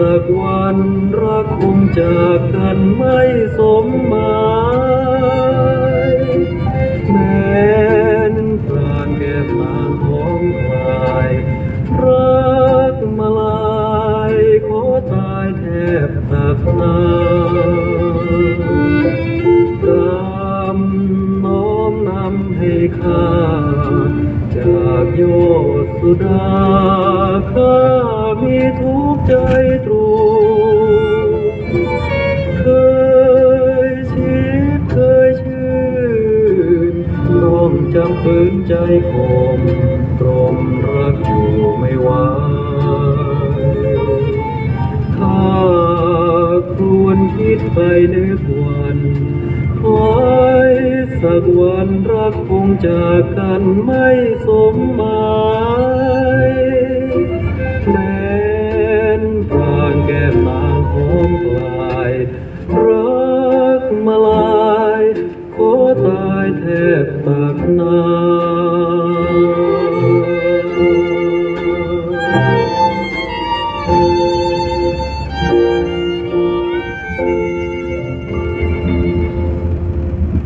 ตะวันรักคงจากกันไม่สมหมายแม้นปราณแก้มตาของใครรักมาลายขอตายแทบตักน้ำกำน้อมนำให้ข้าจากโยธสุดา จำฝืนใจคมตรมรักอยู่ไม่ไหวถ้าควรคิดไปนึกวันคอยสักวันรักคงจากกันไม่สมหมาย Bhagna